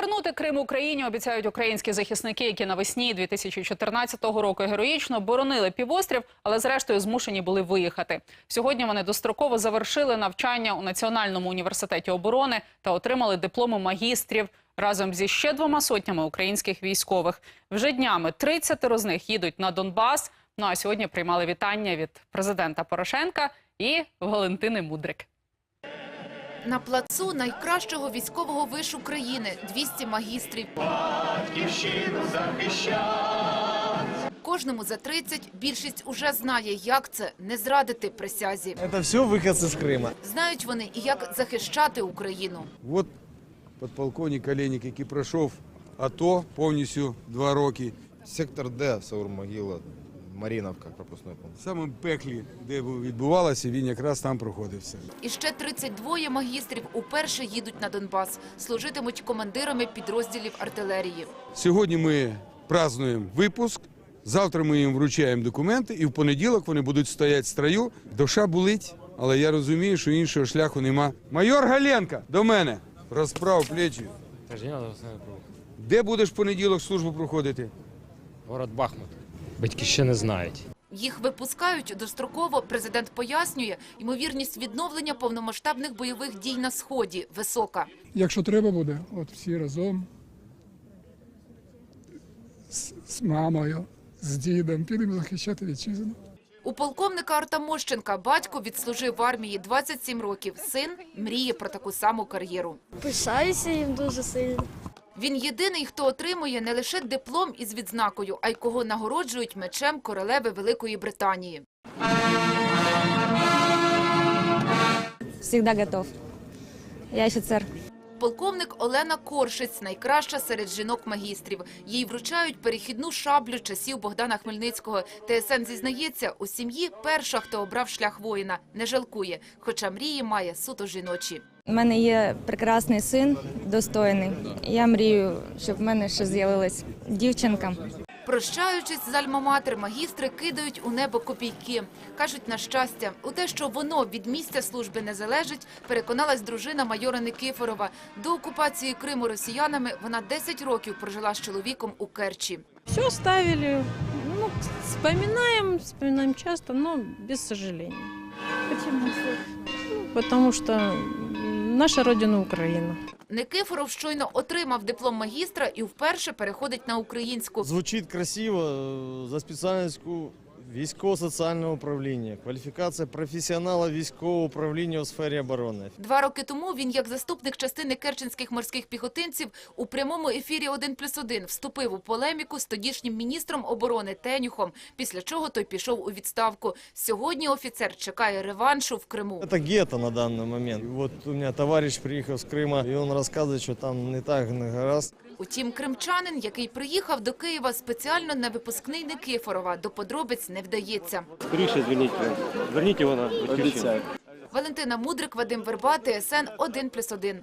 Повернути Крим Україні обіцяють українські захисники, які навесні 2014 року героїчно боронили півострів, але зрештою змушені були виїхати. Сьогодні вони достроково завершили навчання у Національному університеті оборони та отримали дипломи магістрів разом зі ще двома сотнями українських військових. Вже днями 30 з них їдуть на Донбас. Ну а сьогодні приймали вітання від президента Порошенка і Валентини Мудрик. На плацу найкращого військового вишу країни – 200 магістрів. Кожному за 30 більшість уже знає, як це не зрадити присязі. Это все выходцы с Крыма. Знають вони і як захищати Україну. От подполковник Олейник, який пройшов АТО повністю два роки. Сектор Д, Саур-Могила, Маріновка, пропускной пункт. В пеклі, де відбувалося, він якраз там проходився. І ще 32 магістрів уперше їдуть на Донбас. Служитимуть командирами підрозділів артилерії. Сьогодні ми празднуємо випуск. Завтра ми їм вручаємо документи, і в понеділок вони будуть стояти в строю. Душа болить, але я розумію, що іншого шляху нема. Майор Галенка, до мене. Розправ плечі. Де будеш в понеділок службу проходити? Город Бахмут. Батьки ще не знають. Їх випускають достроково. Президент пояснює, ймовірність відновлення повномасштабних бойових дій на Сході висока. Якщо треба буде, от всі разом з, з мамою, з дідом підемо захищати вітчизну. У полковника Арта Мощенка батько відслужив в армії 27 років. Син мріє про таку саму кар'єру. Пишаюся їм дуже сильно. Він єдиний, хто отримує не лише диплом із відзнакою, а й кого нагороджують мечем королеви Великої Британії. Всегда готов. Я офіцер. Полковник Олена Коршець найкраща серед жінок-магістрів. Їй вручають перехідну шаблю часів Богдана Хмельницького. ТСН зізнається, у сім'ї перша, хто обрав шлях воїна, не жалкує, хоча мрії має суто жіночі. У мене є прекрасний син, достойний. Я мрію, щоб в мене ще з'явилась дівчинка. Прощаючись з альма-матер, магістри кидають у небо копійки. Кажуть, на щастя, у те, що воно від місця служби не залежить, переконалась дружина майора Никифорова. До окупації Криму росіянами вона 10 років прожила з чоловіком у Керчі. Все оставили. Ну, вспоминаем, вспоминаем часто, но без сожаления. Почему? Ну, потому что м, наша родина Україна. Никифоров щойно отримав диплом магістра і вперше переходить на українську. Звучить красиво э, за спеціальністю військово-соціальне управління. Кваліфікація професіонала військового управління у сфері оборони. Два роки тому він, як заступник частини керченських морських піхотинців, у прямому ефірі «1 плюс 1» вступив у полеміку з тодішнім міністром оборони Тенюхом, після чого той пішов у відставку. Сьогодні офіцер чекає реваншу в Криму. Это гетто на данный момент. И Вот у меня товарищ приехал с Крыма, и он рассказывает, что там не так не гаразд. Утім, кримчанин, який приїхав до Києва спеціально на випускний Никифорова, до подробиць не вдається. Скоріше звільніть його. Верніть його на батьківщину. Валентина Мудрик, Вадим Верба, ТСН 1+,1.